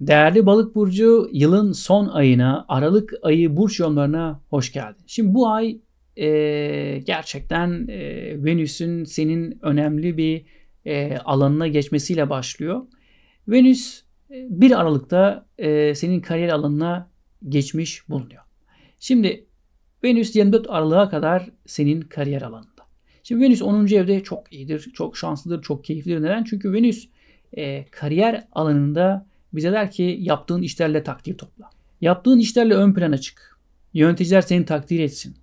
Değerli balık burcu yılın son ayına Aralık ayı burç yorumlarına hoş geldin. Şimdi bu ay e, gerçekten e, Venüs'ün senin önemli bir e, alanına geçmesiyle başlıyor. Venüs e, 1 Aralık'ta e, senin kariyer alanına geçmiş bulunuyor. Şimdi Venüs 24 Aralık'a kadar senin kariyer alanında. Şimdi Venüs 10. evde çok iyidir, çok şanslıdır, çok keyiflidir. Neden? Çünkü Venüs e, kariyer alanında bize der ki yaptığın işlerle takdir topla. Yaptığın işlerle ön plana çık. Yöneticiler seni takdir etsin.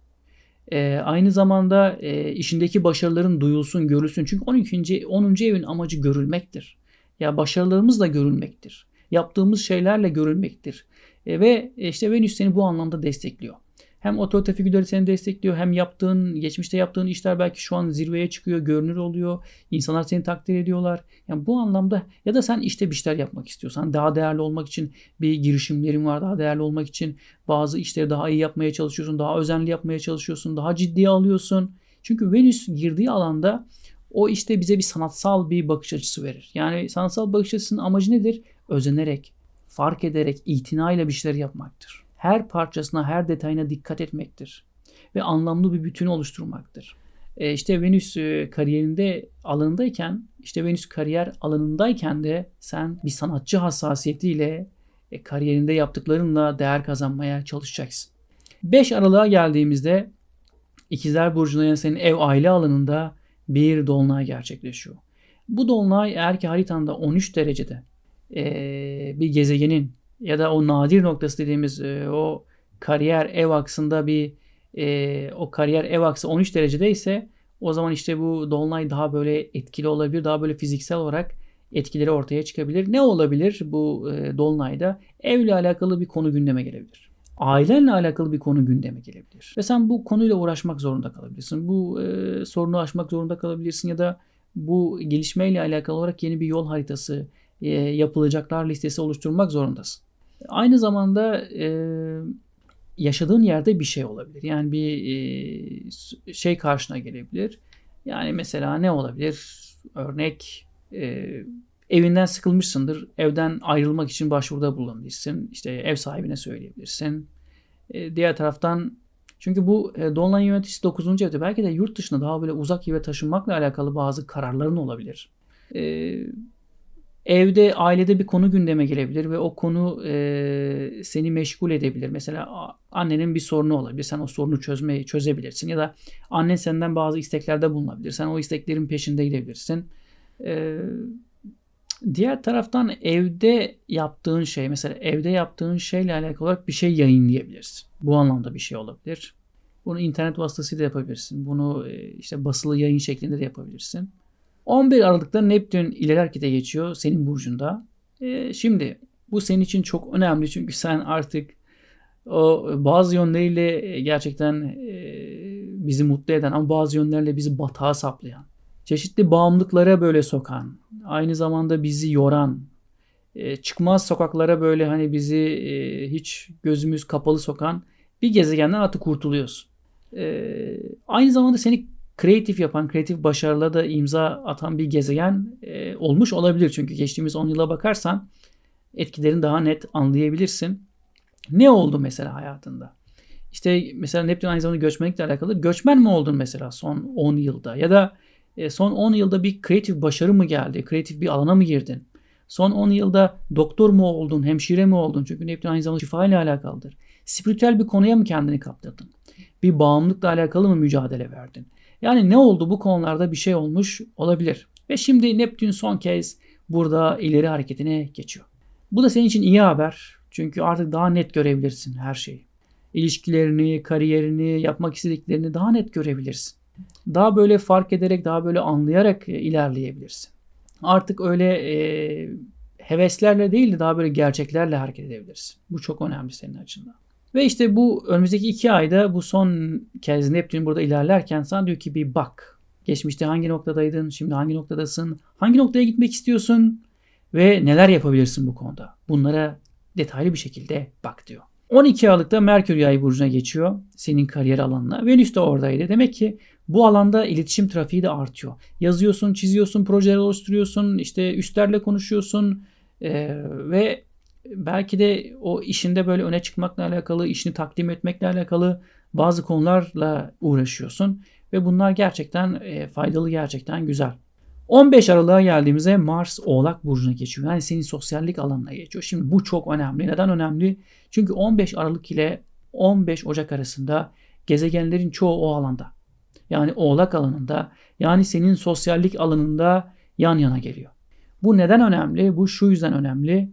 E, aynı zamanda e, işindeki başarıların duyulsun, görülsün. Çünkü 12. 10. evin amacı görülmektir. Ya başarılarımız da görülmektir. Yaptığımız şeylerle görülmektir. E, ve işte Venüs seni bu anlamda destekliyor. Hem otorite figürleri seni destekliyor hem yaptığın, geçmişte yaptığın işler belki şu an zirveye çıkıyor, görünür oluyor. İnsanlar seni takdir ediyorlar. Yani bu anlamda ya da sen işte bir şeyler yapmak istiyorsan, daha değerli olmak için bir girişimlerin var, daha değerli olmak için bazı işleri daha iyi yapmaya çalışıyorsun, daha özenli yapmaya çalışıyorsun, daha ciddiye alıyorsun. Çünkü Venüs girdiği alanda o işte bize bir sanatsal bir bakış açısı verir. Yani sanatsal bakış açısının amacı nedir? Özenerek, fark ederek, itinayla bir şeyler yapmaktır her parçasına, her detayına dikkat etmektir. Ve anlamlı bir bütün oluşturmaktır. E işte Venüs e, kariyerinde alanındayken, işte Venüs kariyer alanındayken de sen bir sanatçı hassasiyetiyle e, kariyerinde yaptıklarınla değer kazanmaya çalışacaksın. 5 Aralık'a geldiğimizde İkizler Burcu'na yani senin ev aile alanında bir dolunay gerçekleşiyor. Bu dolunay eğer ki haritanda 13 derecede e, bir gezegenin ya da o nadir noktası dediğimiz e, o kariyer ev aksında bir e, o kariyer ev aksı 13 derecede ise o zaman işte bu dolunay daha böyle etkili olabilir. Daha böyle fiziksel olarak etkileri ortaya çıkabilir. Ne olabilir bu e, dolunayda? Evle alakalı bir konu gündeme gelebilir. Ailenle alakalı bir konu gündeme gelebilir. Ve sen bu konuyla uğraşmak zorunda kalabilirsin. Bu e, sorunu aşmak zorunda kalabilirsin ya da bu gelişmeyle alakalı olarak yeni bir yol haritası, e, yapılacaklar listesi oluşturmak zorundasın. Aynı zamanda e, yaşadığın yerde bir şey olabilir. Yani bir e, şey karşına gelebilir. Yani mesela ne olabilir? Örnek e, evinden sıkılmışsındır. Evden ayrılmak için başvuruda bulunabilirsin. İşte ev sahibine söyleyebilirsin. E, diğer taraftan çünkü bu e, Dolunay yöneticisi 9. evde belki de yurt dışına daha böyle uzak yere taşınmakla alakalı bazı kararların olabilir. E, Evde, ailede bir konu gündeme gelebilir ve o konu e, seni meşgul edebilir. Mesela annenin bir sorunu olabilir. Sen o sorunu çözmeyi çözebilirsin. Ya da annen senden bazı isteklerde bulunabilir. Sen o isteklerin peşinde gidebilirsin. E, diğer taraftan evde yaptığın şey, mesela evde yaptığın şeyle alakalı olarak bir şey yayınlayabilirsin. Bu anlamda bir şey olabilir. Bunu internet vasıtasıyla yapabilirsin. Bunu e, işte basılı yayın şeklinde de yapabilirsin. 11 Aralık'ta Neptün ileri harekete geçiyor senin burcunda. E, şimdi bu senin için çok önemli çünkü sen artık o bazı yönleriyle gerçekten e, bizi mutlu eden ama bazı yönlerle bizi batağa saplayan, çeşitli bağımlılıklara böyle sokan, aynı zamanda bizi yoran, e, çıkmaz sokaklara böyle hani bizi e, hiç gözümüz kapalı sokan bir gezegenden artık kurtuluyorsun. E, aynı zamanda seni kreatif yapan, kreatif başarılara da imza atan bir gezegen e, olmuş olabilir. Çünkü geçtiğimiz 10 yıla bakarsan etkilerini daha net anlayabilirsin. Ne oldu mesela hayatında? İşte mesela Neptün aynı zamanda göçmenlikle alakalı. Göçmen mi oldun mesela son 10 yılda? Ya da e, son 10 yılda bir kreatif başarı mı geldi? Kreatif bir alana mı girdin? Son 10 yılda doktor mu oldun, hemşire mi oldun? Çünkü Neptün aynı zamanda şifa ile alakalıdır. Spiritüel bir konuya mı kendini kaptırdın? Bir bağımlılıkla alakalı mı mücadele verdin? Yani ne oldu bu konularda bir şey olmuş olabilir. Ve şimdi Neptün son kez burada ileri hareketine geçiyor. Bu da senin için iyi haber. Çünkü artık daha net görebilirsin her şeyi. İlişkilerini, kariyerini, yapmak istediklerini daha net görebilirsin. Daha böyle fark ederek, daha böyle anlayarak e, ilerleyebilirsin. Artık öyle e, heveslerle değil de daha böyle gerçeklerle hareket edebilirsin. Bu çok önemli senin açından. Ve işte bu önümüzdeki iki ayda bu son kez Neptün burada ilerlerken sana diyor ki bir bak. Geçmişte hangi noktadaydın, şimdi hangi noktadasın, hangi noktaya gitmek istiyorsun ve neler yapabilirsin bu konuda. Bunlara detaylı bir şekilde bak diyor. 12 Aralık'ta Merkür Yay burcuna geçiyor senin kariyer alanına. Venüs de oradaydı. Demek ki bu alanda iletişim trafiği de artıyor. Yazıyorsun, çiziyorsun, projeler oluşturuyorsun, işte üstlerle konuşuyorsun ee, ve belki de o işinde böyle öne çıkmakla alakalı, işini takdim etmekle alakalı bazı konularla uğraşıyorsun ve bunlar gerçekten e, faydalı, gerçekten güzel. 15 Aralık'a geldiğimizde Mars Oğlak Burcu'na geçiyor. Yani senin sosyallik alanına geçiyor. Şimdi bu çok önemli. Neden önemli? Çünkü 15 Aralık ile 15 Ocak arasında gezegenlerin çoğu o alanda. Yani Oğlak alanında yani senin sosyallik alanında yan yana geliyor. Bu neden önemli? Bu şu yüzden önemli.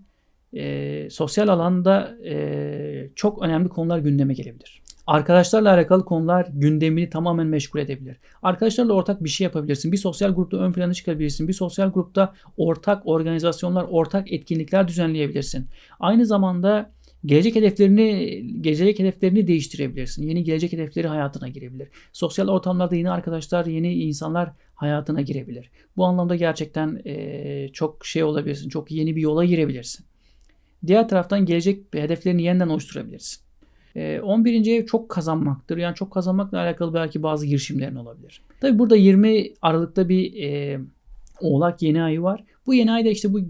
E, sosyal alanda e, çok önemli konular gündeme gelebilir. Arkadaşlarla alakalı konular gündemini tamamen meşgul edebilir. Arkadaşlarla ortak bir şey yapabilirsin. Bir sosyal grupta ön plana çıkabilirsin. Bir sosyal grupta ortak organizasyonlar, ortak etkinlikler düzenleyebilirsin. Aynı zamanda gelecek hedeflerini gelecek hedeflerini değiştirebilirsin. Yeni gelecek hedefleri hayatına girebilir. Sosyal ortamlarda yeni arkadaşlar, yeni insanlar hayatına girebilir. Bu anlamda gerçekten e, çok şey olabilirsin. Çok yeni bir yola girebilirsin. Diğer taraftan gelecek hedeflerini yeniden oluşturabilirsin. 11. ev çok kazanmaktır. Yani çok kazanmakla alakalı belki bazı girişimlerin olabilir. Tabi burada 20 Aralık'ta bir e, Oğlak yeni ayı var. Bu yeni ayda işte bu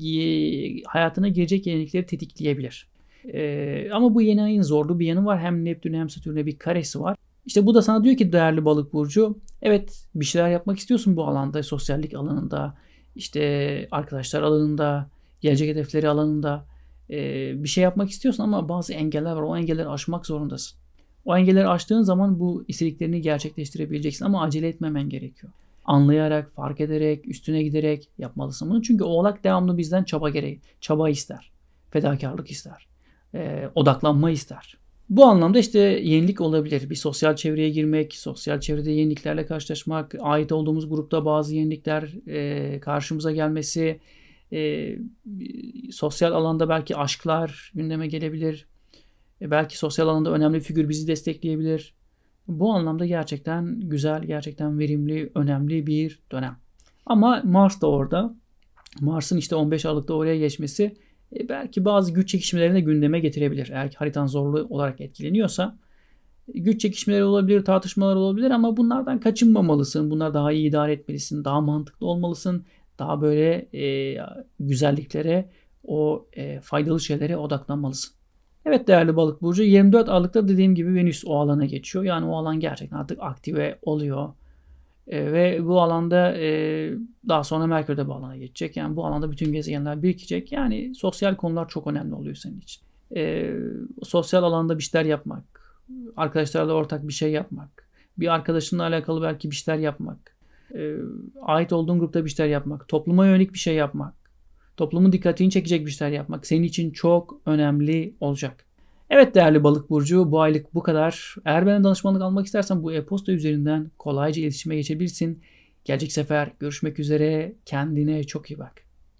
hayatına girecek yenilikleri tetikleyebilir. E, ama bu yeni ayın zorlu bir yanı var. Hem Neptün hem Satürn'e bir karesi var. İşte bu da sana diyor ki değerli balık burcu evet bir şeyler yapmak istiyorsun bu alanda sosyallik alanında işte arkadaşlar alanında gelecek hedefleri alanında bir şey yapmak istiyorsun ama bazı engeller var. O engelleri aşmak zorundasın. O engelleri aştığın zaman bu istediklerini gerçekleştirebileceksin ama acele etmemen gerekiyor. Anlayarak, fark ederek, üstüne giderek yapmalısın bunu. Çünkü oğlak devamlı bizden çaba gereği, çaba ister. Fedakarlık ister. E, odaklanma ister. Bu anlamda işte yenilik olabilir. Bir sosyal çevreye girmek, sosyal çevrede yeniliklerle karşılaşmak, ait olduğumuz grupta bazı yenilikler e, karşımıza gelmesi, e, sosyal alanda belki aşklar gündeme gelebilir. E, belki sosyal alanda önemli figür bizi destekleyebilir. Bu anlamda gerçekten güzel, gerçekten verimli, önemli bir dönem. Ama Mars da orada. Mars'ın işte 15 Aralık'ta oraya geçmesi e, belki bazı güç çekişmelerini de gündeme getirebilir. Eğer ki haritan zorlu olarak etkileniyorsa güç çekişmeleri olabilir, tartışmalar olabilir ama bunlardan kaçınmamalısın. Bunlar daha iyi idare etmelisin, daha mantıklı olmalısın daha böyle e, güzelliklere, o e, faydalı şeylere odaklanmalısın. Evet değerli balık burcu 24 Aralık'ta dediğim gibi Venüs o alana geçiyor. Yani o alan gerçekten artık aktive oluyor. E, ve bu alanda e, daha sonra Merkür de bu alana geçecek. Yani bu alanda bütün gezegenler birikecek. Yani sosyal konular çok önemli oluyor senin için. E, sosyal alanda bir şeyler yapmak, arkadaşlarla ortak bir şey yapmak, bir arkadaşınla alakalı belki bir şeyler yapmak, e, ait olduğun grupta bir şeyler yapmak, topluma yönelik bir şey yapmak, toplumun dikkatini çekecek bir şeyler yapmak senin için çok önemli olacak. Evet değerli balık burcu bu aylık bu kadar. Eğer bana danışmanlık almak istersen bu e-posta üzerinden kolayca iletişime geçebilirsin. Gelecek sefer görüşmek üzere. Kendine çok iyi bak.